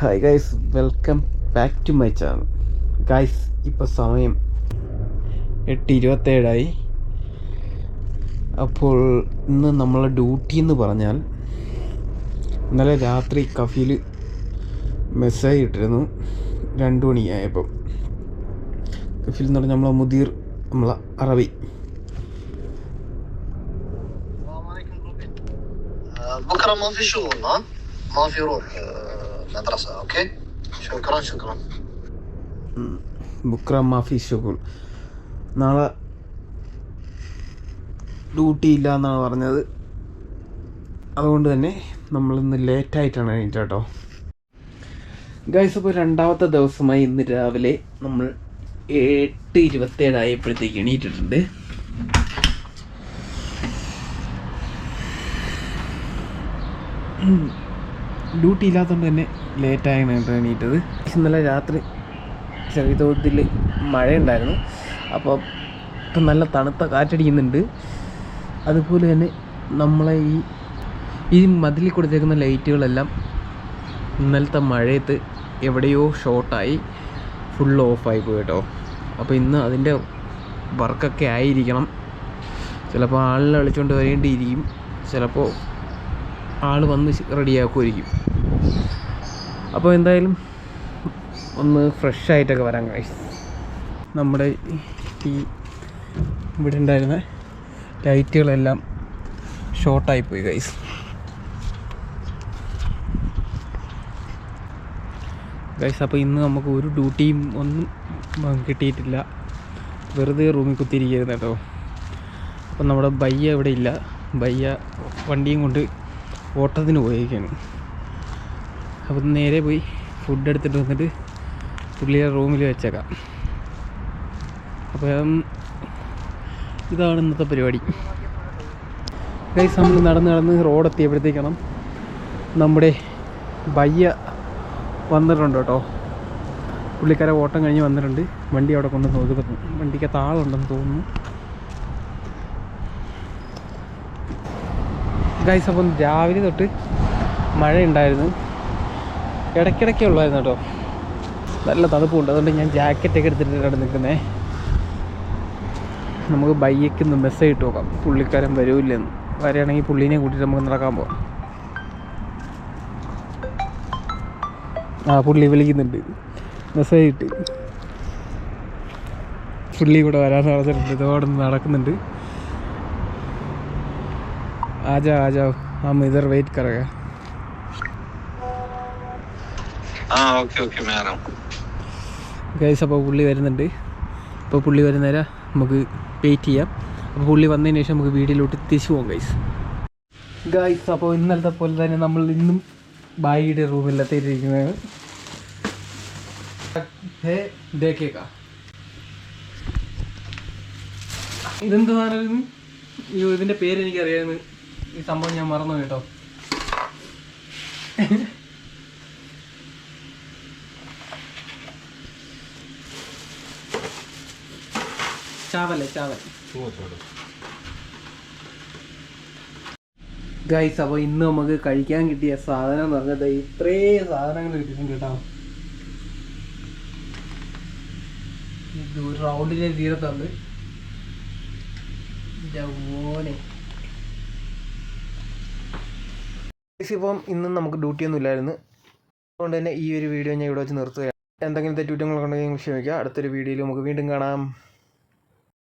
hi guys welcome back to my channel guys ഇപ്പോൾ സമയം എട്ട് ഇരുപത്തേഴായി അപ്പോൾ ഇന്ന് നമ്മളെ ഡ്യൂട്ടി എന്ന് പറഞ്ഞാൽ ഇന്നലെ രാത്രി കഫീൽ മെസ്സേജ് ഇട്ടിരുന്നു രണ്ട് മണിയായപ്പം കഫീൽ എന്ന് പറഞ്ഞാൽ നമ്മളെ മുദീർ നമ്മളെ അറബി السلام عليكم روبي آه، بكره ما في شغل ها ما في روح آه، مدرسه اوكي شكرا شكرا ബുക്ര മാഫി ഷുഗുൾ നാളെ ഡ്യൂട്ടി ഇല്ല എന്നാണ് പറഞ്ഞത് അതുകൊണ്ട് തന്നെ നമ്മളിന്ന് ലേറ്റായിട്ടാണ് എണീറ്റ കേട്ടോ ഗൈസ് അപ്പോൾ രണ്ടാമത്തെ ദിവസമായി ഇന്ന് രാവിലെ നമ്മൾ എട്ട് ഇരുപത്തേഴായപ്പോഴത്തേക്ക് എണീറ്റിട്ടുണ്ട് ഡ്യൂട്ടി ഇല്ലാത്തതുകൊണ്ട് തന്നെ ലേറ്റായാണ് കേട്ടോ എണീറ്റത്. ഇന്നലെ രാത്രി ചെറിയ തോതിൽ മഴയുണ്ടായിരുന്നു. അപ്പോൾ ഇപ്പം നല്ല തണുത്ത കാറ്റടിക്കുന്നുണ്ട്. അതുപോലെ തന്നെ നമ്മളെ ഈ ഈ മതിലിൽ കൊടുത്തേക്കുന്ന ലൈറ്റുകളെല്ലാം ഇന്നലത്തെ മഴയത്ത് എവിടെയോ ഷോർട്ടായി ഫുൾ ഓഫായി പോയി കേട്ടോ. അപ്പോൾ ഇന്ന് അതിന്റെ വർക്കൊക്കെ ആയിരിക്കണം. ചിലപ്പോൾ ആളിനെ വിളിച്ചുകൊണ്ട് വരേണ്ടിയിരിക്കും. ചിലപ്പോൾ ആൾ വന്ന് റെഡിയാക്കുമായിരിക്കും അപ്പോൾ എന്തായാലും ഒന്ന് ഫ്രഷ് ആയിട്ടൊക്കെ വരാൻ കഴിയും നമ്മുടെ ഈ ഇവിടെ ഉണ്ടായിരുന്ന ലൈറ്റുകളെല്ലാം ഷോർട്ടായി പോയി ഗൈസ് ഗൈസ് അപ്പോൾ ഇന്ന് നമുക്ക് ഒരു ഡ്യൂട്ടിയും ഒന്നും കിട്ടിയിട്ടില്ല. വെറുതെ റൂമിൽ കുത്തിയിരിക്കുകയായിരുന്നു കേട്ടോ. അപ്പം നമ്മുടെ ബയ്യ ഇവിടെ ഇല്ല. ബയ്യ വണ്ടിയും കൊണ്ട് ഓട്ടത്തിന് പോയേക്കാണ്. അപ്പം നേരെ പോയി ഫുഡ് എടുത്തിട്ട് വന്നിട്ട് പുള്ളിയെ റൂമിൽ വെച്ചേക്കാം. അപ്പം ഇതാണ് ഇന്നത്തെ പരിപാടി. ഗൈസ് നമ്മൾ നടന്ന് നടന്ന് റോഡ് എത്തിയപ്പോഴത്തേക്കാണ് നമ്മുടെ ബയ്യ വന്നിട്ടുണ്ട് കേട്ടോ. പുള്ളിക്കാരെ ഓട്ടം കഴിഞ്ഞ് വന്നിട്ടുണ്ട്. വണ്ടി അവിടെ കൊണ്ടുവന്ന് ഒതുക്കുന്നു. വണ്ടിക്ക് താളുണ്ടെന്ന് തോന്നുന്നു. ഗൈസ് അപ്പം രാവിലെ തൊട്ട് മഴ ഉണ്ടായിരുന്നു ഇടയ്ക്കിടയ്ക്ക് ഉള്ളായിരുന്നു കേട്ടോ. നല്ല തണുപ്പുണ്ട്. അതുകൊണ്ട് ഞാൻ ജാക്കറ്റൊക്കെ എടുത്തിട്ടാണ് നിൽക്കുന്നത് നമുക്ക് ബൈക്ക് ഒന്ന് മെസ്സേജ് ഇട്ട് നോക്കാം. പുള്ളിക്കാരൻ വരൂല്ലെന്ന്. വരികയാണെങ്കിൽ പുള്ളീനെ കൂട്ടിയിട്ട് നമുക്ക് നടക്കാൻ പോകാം ആ പുള്ളി വിളിക്കുന്നുണ്ട്. മെസ്സേജ് ഇട്ട് പുള്ളി ഇവിടെ വരാൻ നടന്നിട്ടുണ്ട് ഇതോടെ ഒന്ന് നടക്കുന്നുണ്ട് ആജാ ആജാ हम इधर वेट करेगा हाँ ओके ओके मैं आ रहा हूँ ഗൈസ് അപ്പോൾ പുള്ളി വരുന്നുണ്ട് അപ്പോൾ പുള്ളി വരുന്നേരം നമുക്ക് വെയിറ്റ് ചെയ്യാം അപ്പോൾ പുള്ളി വന്നതിന് ശേഷം നമുക്ക് വീട്ടിലോട്ട് തിരിച്ചു പോകാം ഗൈസ് ഗൈസ് അപ്പോൾ ഇന്നലത്തെ പോലെ തന്നെ നമ്മൾ ഇന്നും ബായിയുടെ റൂമിലെത്തിയിരിക്കുന്നത് ദേക്കേക്ക ഇതെന്ത് സാധനം അയ്യോ ഇതിൻ്റെ പേര് എനിക്കറിയാമെന്ന് ഈ സംഭവം ഞാൻ മറന്നു കേട്ടോ. ചാവല്ലേ ചാവൽ. ഗൈസ് അപ്പോൾ ഇന്ന് നമുക്ക് കഴിക്കാൻ കിട്ടിയ സാധനം എന്ന് പറഞ്ഞത് ഇത്രയും സാധനങ്ങൾ കിട്ടിയിട്ടുണ്ട് കേട്ടോ. ഇത് ഒരു റൗണ്ടിലെ തീരത്തുണ്ട് എന്റെ ഇപ്പം ഇന്ന് നമുക്ക് ഡ്യൂട്ടി ഒന്നും ഇല്ലായിരുന്നു. അതുകൊണ്ട് തന്നെ ഈ ഒരു വീഡിയോ ഞാൻ ഇവിടെ വെച്ച് നിർത്തുകയാണ്. എന്തെങ്കിലും തെറ്റുകുറ്റങ്ങളൊക്കെ ഉണ്ടെങ്കിൽ ക്ഷമിക്കുക. അടുത്തൊരു വീഡിയോയിൽ നമുക്ക് വീണ്ടും കാണാം.